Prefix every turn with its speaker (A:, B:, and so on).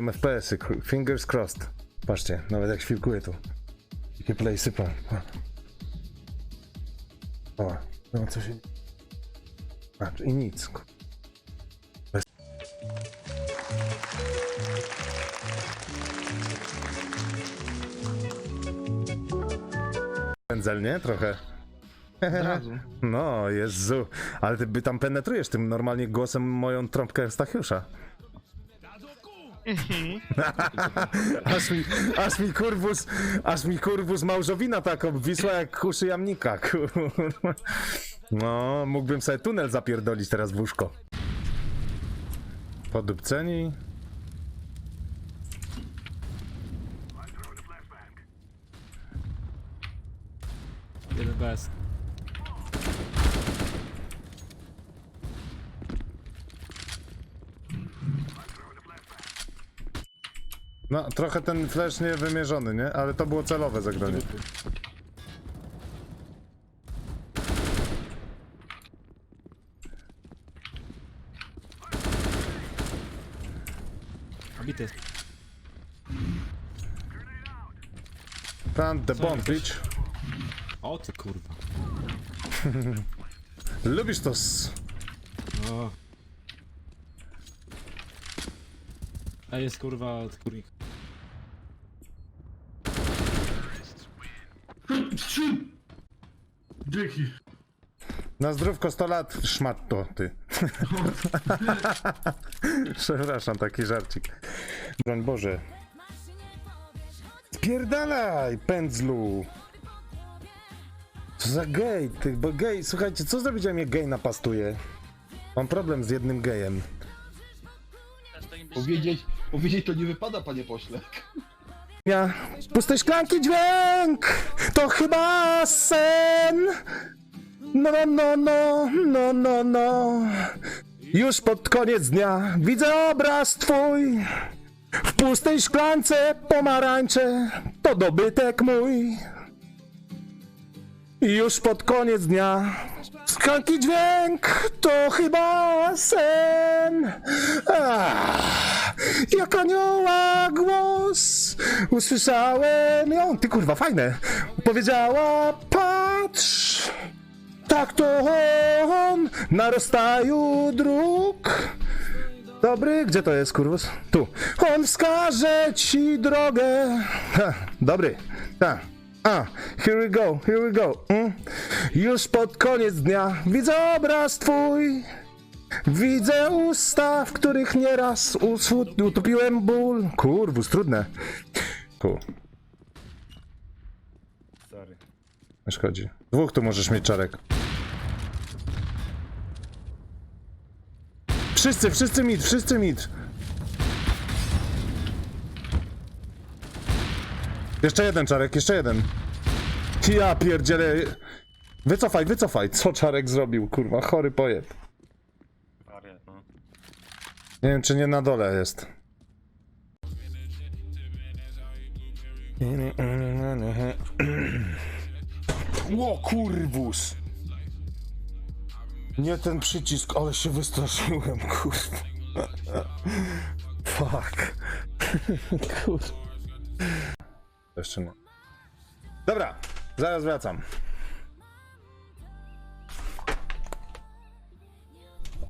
A: FPS-y, fingers crossed. Patrzcie, nawet jak świlkuję tu. Jakie play sypą. O, no co się... Patrz, i nic. Bez... Pędzel, nie? Trochę. No, Jezu. Ale ty by tam penetrujesz tym normalnie głosem moją trąbkę Stachiusza. Aż mi, aż mi kurwus, aż mi kurwus małżowina tak obwisła jak uszy jamnika. No, mógłbym sobie tunel zapierdolić teraz w łóżko. Podupceni.
B: Jeden bez.
A: No, trochę ten flash nie wymierzony, nie? Ale to było celowe zagranie.
B: Bity.
A: Plant the bomb, bitch.
B: O ty kurwa.
A: Lubisz to s...
B: O. A jest kurwa kurnik.
C: Dzięki.
A: Na zdrówko 100 lat, szmat to ty. Przepraszam, taki żarcik. Broń Boże. Spierdalaj, pędzlu! Co za gej, ty, bo gej, słuchajcie, co zrobić, jak mnie gej napastuje? Mam problem z jednym gejem.
C: Powiedzieć, powiedzieć to nie wypada, panie pośle.
A: Ja, pustej szklanki dźwięk, to chyba sen. No, no, no, no, no, no. Już pod koniec dnia widzę obraz twój. W pustej szklance pomarańcze to dobytek mój. Już pod koniec dnia szklanki dźwięk to chyba sen. Ach, jak anioła głos usłyszałem ją. Ty kurwa, fajne. Powiedziała, patrz. Tak to on na rozstaju dróg. Dobry, gdzie to jest, kurwus? Tu. On wskaże ci drogę. Ha, dobry. Ha. A, here we go, here we go. Mm. Już pod koniec dnia widzę obraz twój. Widzę usta, w których nieraz usłu- utopiłem ból. Kurwus, trudne. Ku. Sorry. Nie szkodzi. Dwóch tu możesz mieć czarek. Wszyscy, wszyscy mit, wszyscy mit. Jeszcze jeden czarek, jeszcze jeden. Ja pierdzielę. Wycofaj, wycofaj. Co czarek zrobił, kurwa, chory pojeb. Nie wiem, czy nie na dole jest. Ło, kurwus! Nie ten przycisk, ale się wystraszyłem, kurwa. Fuck. Kurwa. Jeszcze nie. Dobra, zaraz wracam.